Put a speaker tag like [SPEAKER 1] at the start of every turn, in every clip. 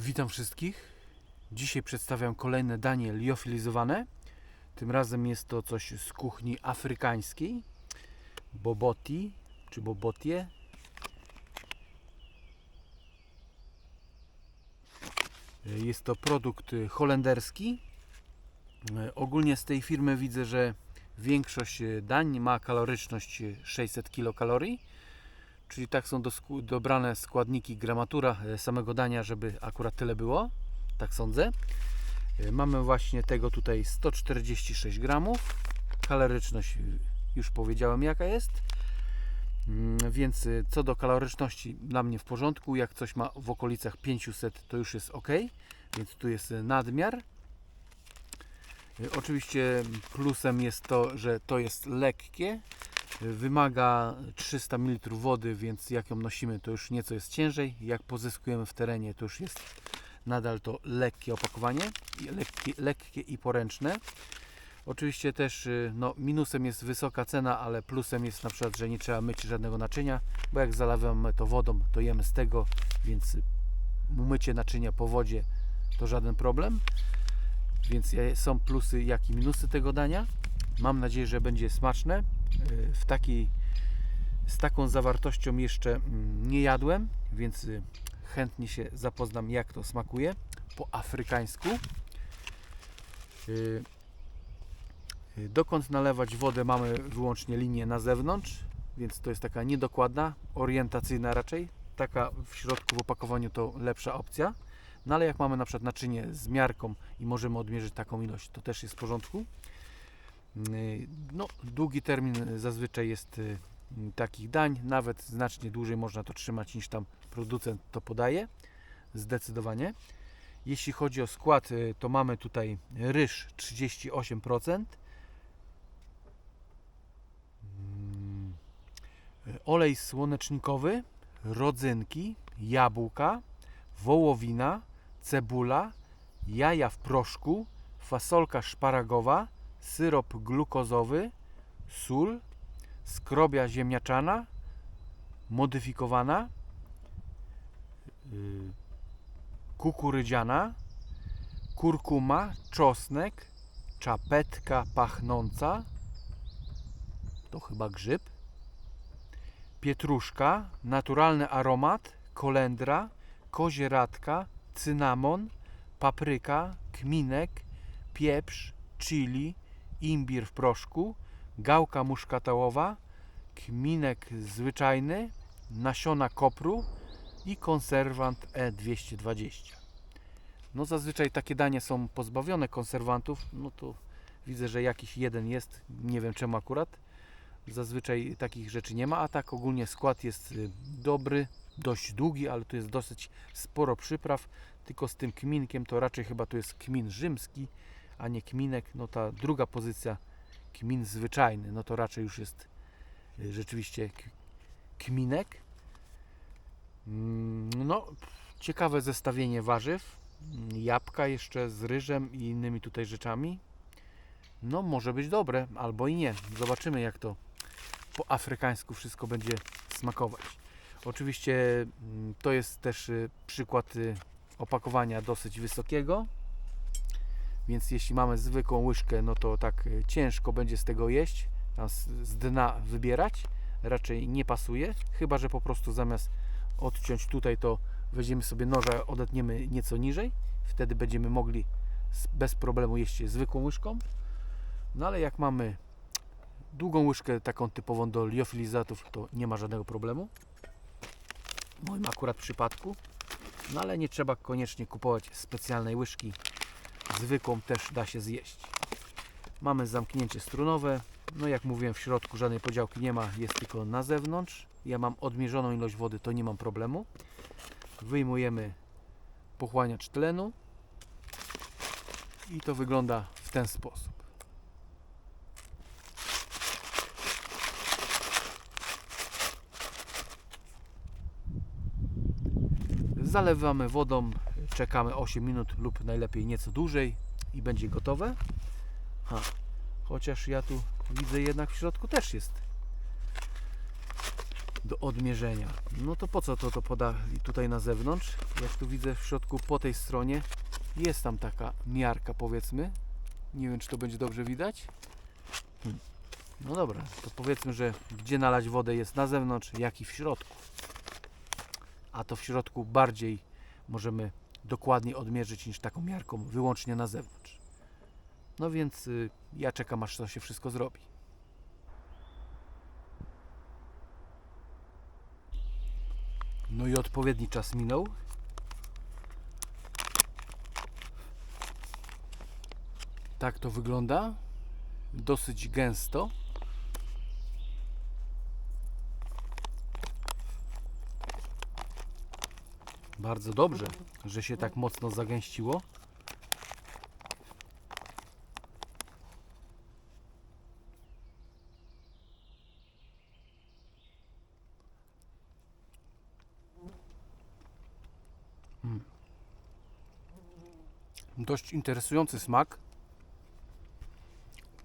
[SPEAKER 1] Witam wszystkich. Dzisiaj przedstawiam kolejne danie liofilizowane. Tym razem jest to coś z kuchni afrykańskiej. Boboti czy bobotie. Jest to produkt holenderski. Ogólnie z tej firmy widzę, że większość dań ma kaloryczność 600 kilokalorii czyli tak są dosku- dobrane składniki, gramatura e, samego dania, żeby akurat tyle było, tak sądzę. E, Mamy właśnie tego tutaj 146 gramów. Kaloryczność e, już powiedziałem jaka jest. Mm, Więc co do kaloryczności dla mnie w porządku. Jak coś ma w okolicach 500 to już jest ok. Więc tu jest nadmiar. Oczywiście plusem jest to, że to jest lekkie, Wymaga 300 ml wody, więc jak ją nosimy, to już nieco jest ciężej. Jak pozyskujemy w terenie, to już jest nadal to lekkie opakowanie, lekkie, lekkie i poręczne. Oczywiście też y, no, minusem jest wysoka cena, ale plusem jest na przykład, że nie trzeba myć żadnego naczynia, bo jak zalewamy to wodą, to jemy z tego, więc umycie naczynia po wodzie to żaden problem. Więc są plusy, jak i minusy tego dania. Mam nadzieję, że będzie smaczne. Y, W takiej, z taką zawartością jeszcze mm, nie jadłem, więc y, chętnie się zapoznam, jak to smakuje po afrykańsku. Y, Dokąd nalewać wodę mamy wyłącznie linię na zewnątrz, więc to jest taka niedokładna, orientacyjna raczej. Taka w środku w opakowaniu to lepsza opcja. No ale jak mamy na przykład naczynie z miarką i możemy odmierzyć taką ilość, to też jest w porządku. Yy, No, długi termin zazwyczaj jest yy, takich dań, nawet znacznie dłużej można to trzymać niż tam producent to podaje, zdecydowanie. Jeśli chodzi o skład, yy, to mamy tutaj ryż 38%, Mm, olej słonecznikowy, rodzynki, jabłka, wołowina, cebula, jaja w proszku, fasolka szparagowa, syrop glukozowy, sól, skrobia ziemniaczana, modyfikowana, yy, kukurydziana, kurkuma, czosnek, czapetka pachnąca, to chyba grzyb, pietruszka, naturalny aromat, kolendra, kozieradka, cynamon, papryka, kminek, pieprz, chili, imbir w proszku, gałka muszkatałowa, kminek zwyczajny, nasiona kopru i konserwant E220. No zazwyczaj takie dania są pozbawione konserwantów, no to widzę, że jakiś jeden jest, nie wiem czemu akurat. Zazwyczaj takich rzeczy nie ma, a tak ogólnie skład jest y, dobry, dość długi, ale tu jest dosyć sporo przypraw, tylko z tym kminkiem to raczej chyba tu jest kmin rzymski, a nie kminek. No ta druga pozycja, kmin zwyczajny, no to raczej już jest y, rzeczywiście kminek. Mm, No, ciekawe zestawienie warzyw. Mm, Jabłka jeszcze z ryżem i innymi tutaj rzeczami. No, może być dobre, albo i nie. Zobaczymy, jak to po afrykańsku wszystko będzie smakować. Oczywiście mm, to jest też y, przykład y, opakowania dosyć wysokiego. Więc jeśli mamy zwykłą łyżkę, no to tak y, ciężko będzie z tego jeść, z, dna wybierać. Raczej nie pasuje, chyba że po prostu zamiast odciąć tutaj, to weźmiemy sobie noża, odetniemy nieco niżej. Wtedy będziemy mogli bez problemu jeść je zwykłą łyżką. No ale jak mamy długą łyżkę, taką typową do liofilizatów, to nie ma żadnego problemu. W moim akurat przypadku. No ale nie trzeba koniecznie kupować specjalnej łyżki zwykłą też da się zjeść. Mamy zamknięcie strunowe. No jak mówiłem, w środku żadnej podziałki nie ma, jest tylko na zewnątrz. Ja mam odmierzoną ilość wody, to nie mam problemu. Wyjmujemy pochłaniacz tlenu i to wygląda w ten sposób. Zalewamy wodą, czekamy 8 minut lub najlepiej nieco dłużej i będzie gotowe. Ha, chociaż ja tu widzę jednak w środku też jest do odmierzenia. No to po co to to podali tutaj na zewnątrz? Jak tu widzę w środku po tej stronie jest tam taka miarka powiedzmy. Nie wiem czy to będzie dobrze widać. Hmm. No dobra, to powiedzmy, że gdzie nalać wodę jest na zewnątrz, jak i w środku. A to w środku bardziej możemy dokładnie odmierzyć niż taką miarką wyłącznie na zewnątrz. No więc y, ja czekam aż to się wszystko zrobi. No i odpowiedni czas minął. Tak to wygląda. Dosyć gęsto. Bardzo dobrze, że się tak mocno zagęściło. Mm. Dość interesujący smak.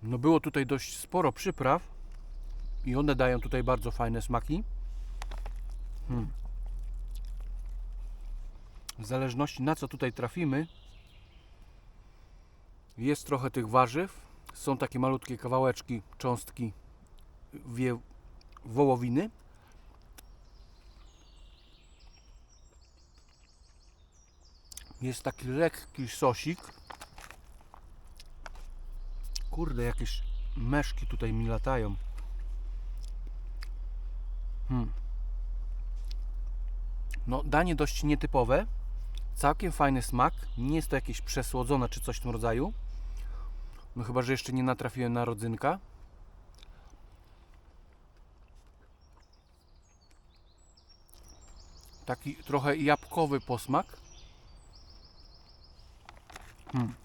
[SPEAKER 1] No było tutaj dość sporo przypraw i one dają tutaj bardzo fajne smaki. Hmm. W zależności na co tutaj trafimy, jest trochę tych warzyw. Są takie malutkie kawałeczki, cząstki wołowiny. Jest taki lekki sosik. Kurde, jakieś meszki tutaj mi latają. Hmm. No, danie dość nietypowe. Całkiem fajny smak. Nie jest to jakieś przesłodzone czy coś w tym rodzaju. No chyba, że jeszcze nie natrafiłem na rodzynka. Taki trochę jabłkowy posmak. Hmm.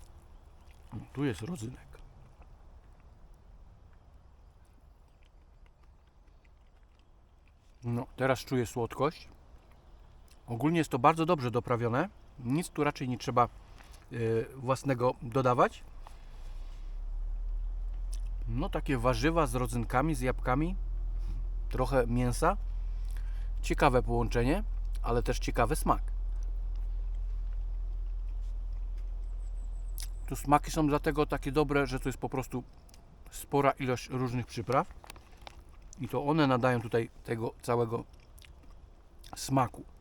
[SPEAKER 1] Tu jest rodzynek. No, teraz czuję słodkość. Ogólnie jest to bardzo dobrze doprawione. Nic tu raczej nie trzeba y, własnego dodawać. No, takie warzywa z rodzynkami, z jabłkami, trochę mięsa. Ciekawe połączenie, ale też ciekawy smak. Tu smaki są dlatego takie dobre, że to jest po prostu spora ilość różnych przypraw i to one nadają tutaj tego całego smaku.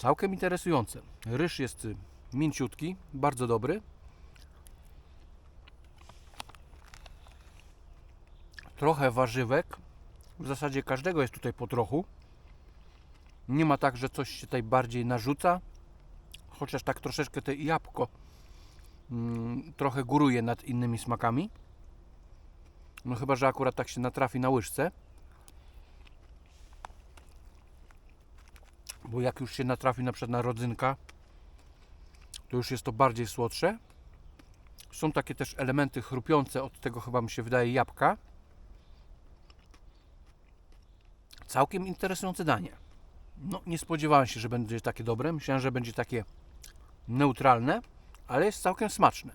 [SPEAKER 1] Całkiem interesujące. Ryż jest y, mięciutki, bardzo dobry. Trochę warzywek. W zasadzie każdego jest tutaj po trochu. Nie ma tak, że coś się tutaj bardziej narzuca. Chociaż tak troszeczkę te jabłko mm, trochę góruje nad innymi smakami. No chyba, że akurat tak się natrafi na łyżce. Bo jak już się natrafi na przykład na rodzynka, to już jest to bardziej słodsze. Są takie też elementy chrupiące, od tego chyba mi się wydaje jabłka. Całkiem interesujące danie. No, nie spodziewałem się, że będzie takie dobre. Myślałem, że będzie takie neutralne, ale jest całkiem smaczne.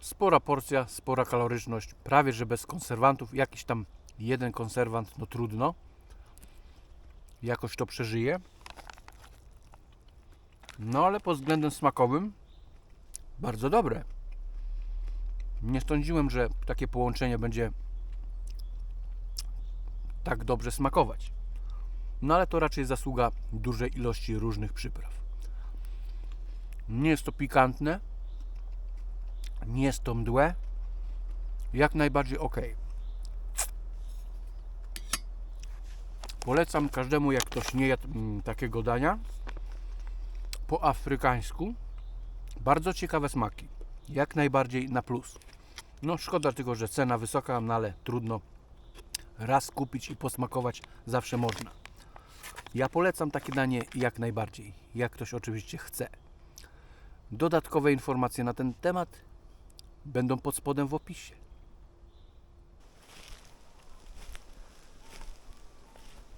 [SPEAKER 1] Spora porcja, spora kaloryczność, prawie że bez konserwantów. Jakiś tam jeden konserwant, no trudno. Jakoś to przeżyje. No ale pod względem smakowym bardzo dobre. Nie sądziłem, że takie połączenie będzie tak dobrze smakować. No ale to raczej zasługa dużej ilości różnych przypraw. Nie jest to pikantne, nie jest to mdłe, jak najbardziej ok. Polecam każdemu, jak ktoś nie jadł mm, takiego dania po afrykańsku. Bardzo ciekawe smaki, jak najbardziej na plus. No szkoda tylko, że cena wysoka, no ale trudno. Raz kupić i posmakować zawsze można. Ja polecam takie danie jak najbardziej, jak ktoś oczywiście chce. Dodatkowe informacje na ten temat będą pod spodem w opisie.